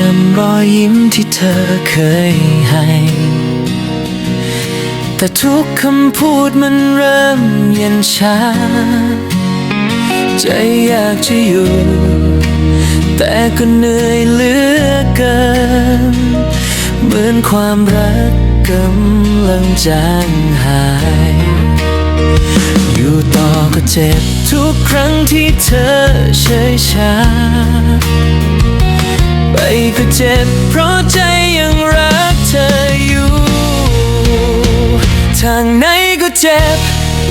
จำรอยยิ้มที่เธอเคยให้ แต่ทุกคำพูดมันเริ่มเย็นชา ใจอยากจะอยู่ แต่ก็เหนื่อยเหลือเกิน เหมือนความรักกำลังจางหาย อยู่ต่อก็เจ็บทุกครั้งที่เธอเฉยชา ไปก็เจ็บเพราะใจยังรักเธออยู่ ทางไหนก็เจ็บ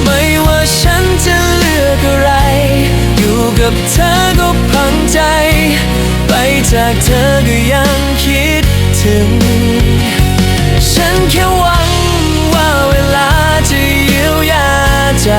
ไม่ว่าฉันจะเลือกอะไร อยู่กับเธอก็พังใจ ไปจากเธอก็ยังคิดถึง ฉันแค่หวังว่าเวลาจะเยียวยาใจ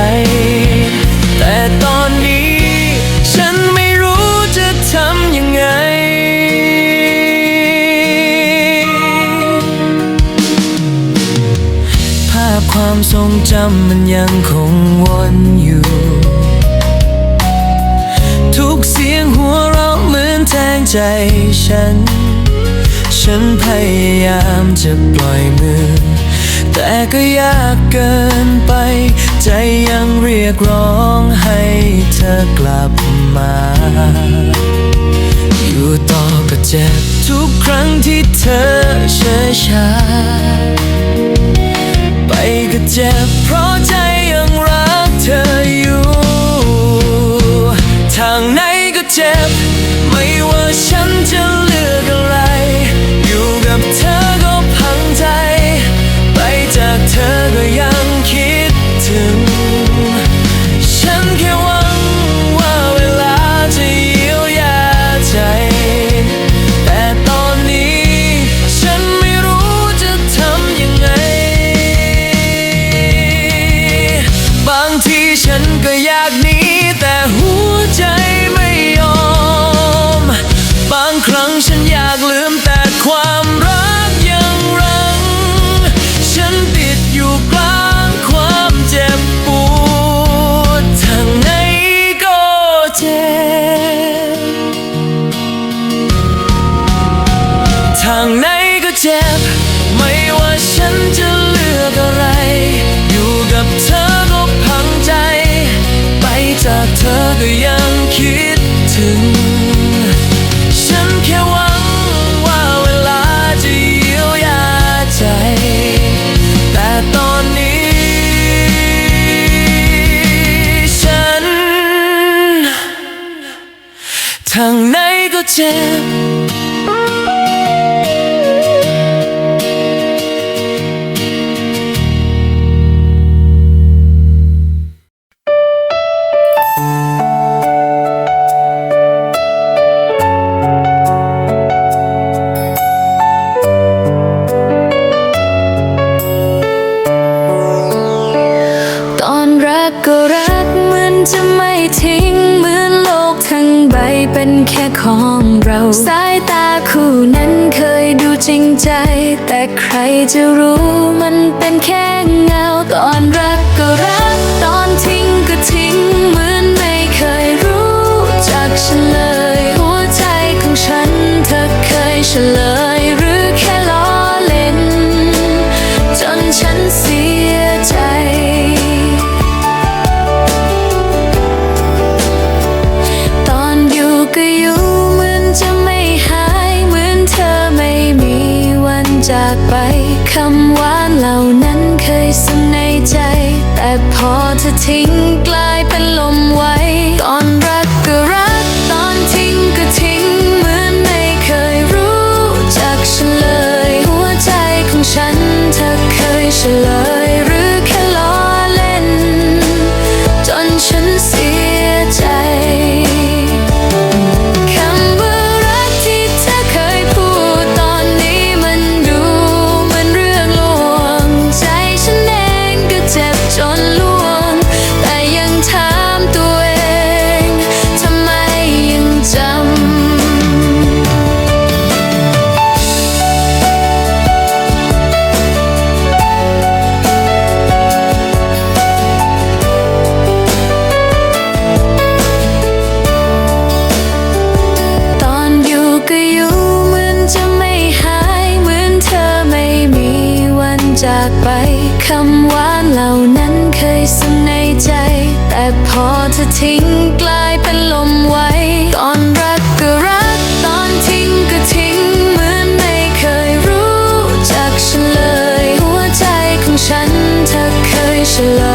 ความทรงจำมันยังคงวนอยู่ ทุกเสียงหัวเราะเหมือนแทงใจฉัน ฉันพยายามจะปล่อยมือ แต่ก็ยากเกินไป ใจยังเรียกร้องให้เธอกลับมา อยู่ต่อก็เจ็บทุกครั้งที่เธอเฉยชา ไปก็เจ็บเพราะใจ ก็ยังคิด จริงใจ แต่ใครจะรู้มันเป็นแค่เงาตอนรักก็รัก ไปคำหวานเหล่านั้นเคยซึมในใจ แต่พอเธอทิ้งกลายเป็นลมไว้ your love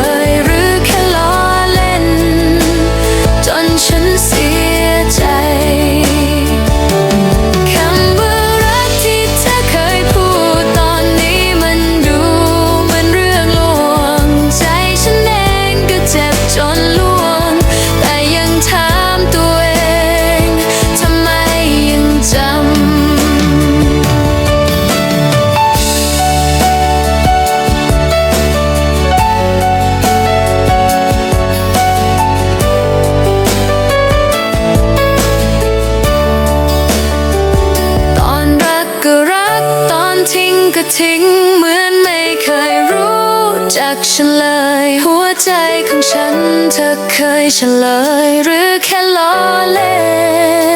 ฉลยหรือแค่ล้อเล่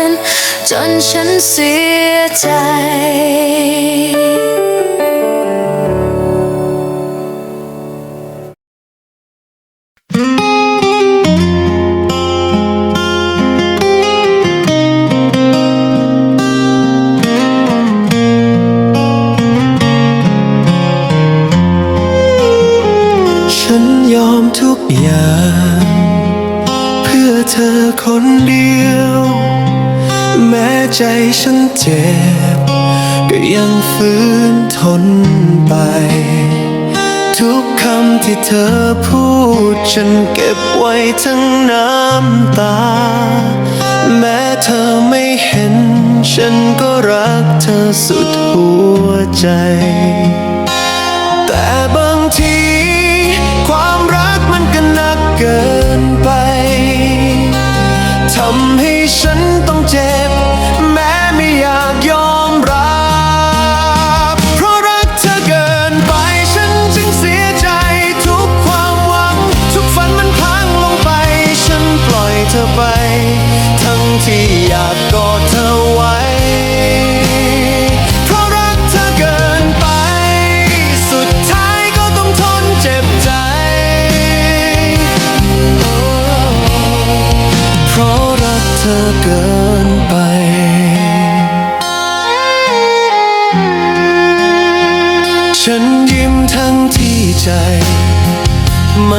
น จนฉันเสียใจยอมทุกอย่าง ธอคนเดียว แม้ใจฉันเจ็บ ก็ยังฝืนทนไป ทุกคำที่เธอพูดฉันเก็บไว้ทั้งน้ำตา แม้เธอไม่เห็น ฉันก็รักเธอสุดหัวใจ come here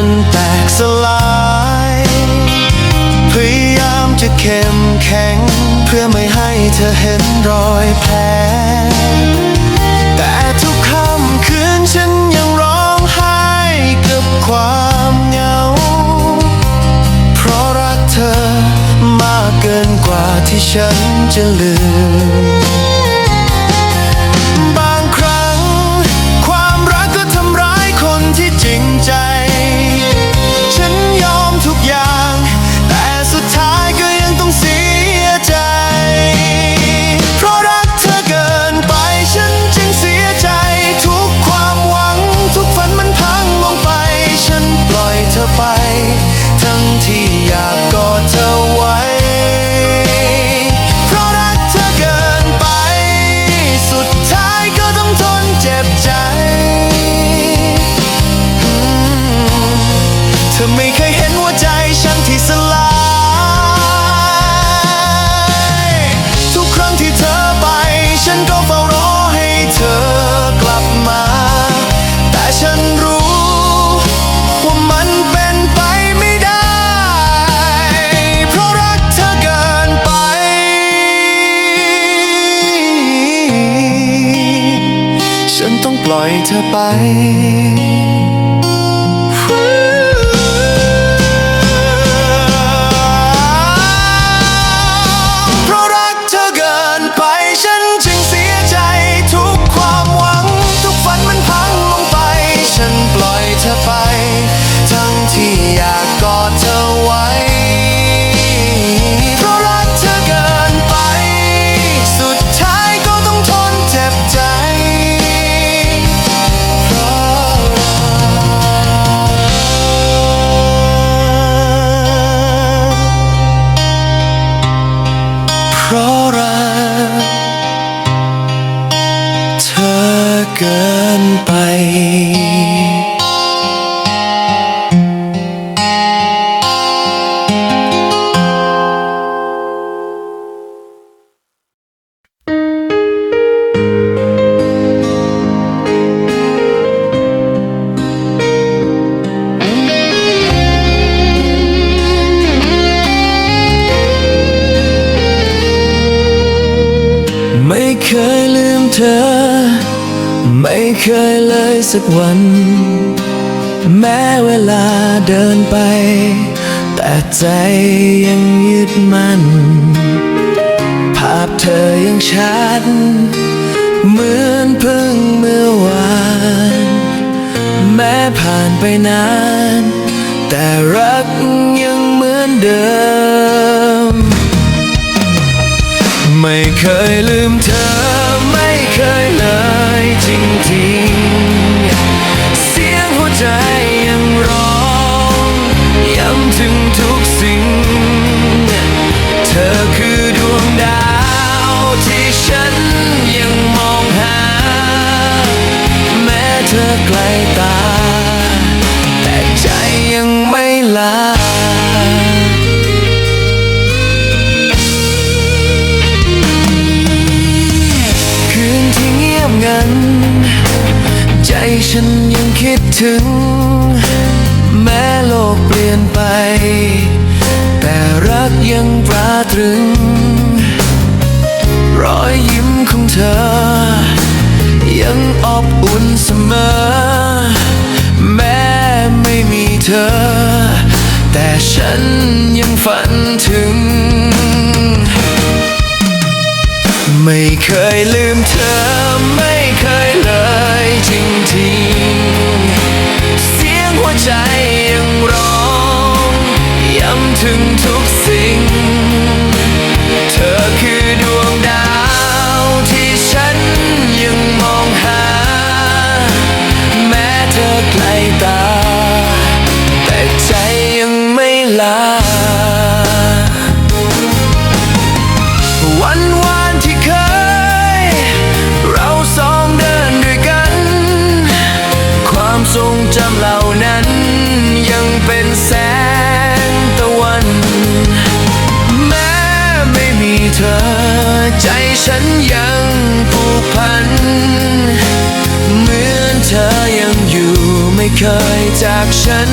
ันแตกสลาย พยายามจะเข้มแข็ง เพื่อไม่ให้เธอเห็นรอยแผลแต่ทุกคำคืนฉันยังร้องไห้กับความเหงา เพราะรักเธอมากเกินกว่าที่ฉันจะลืม ปล่อยเธอไป สักวัน แม้เวลาเดินไป แต่ใจยังยึดมันภาพเธอยังชัด เหมือนเพิ่งเมื่อวาน แม้ผ่านไปนาน แต่รักยังเหมือนเดิม ไม่เคยลืมเธอ ดถึง แม้โลกเปลี่ยนไป แต่รักยังตราตรึง รอยยิ้มของเธอ ยังอบอุ่นเสมอ แม้ไม่มีเธอ แต่ฉันยังฝันถึง ไม่เคยลืมเธอไม่เคยเลยจริงที ใจยังร้องย้ำถึง เคยจากฉัน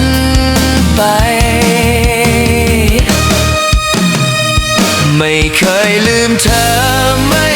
ไป ไม่เคยลืมเธอไม่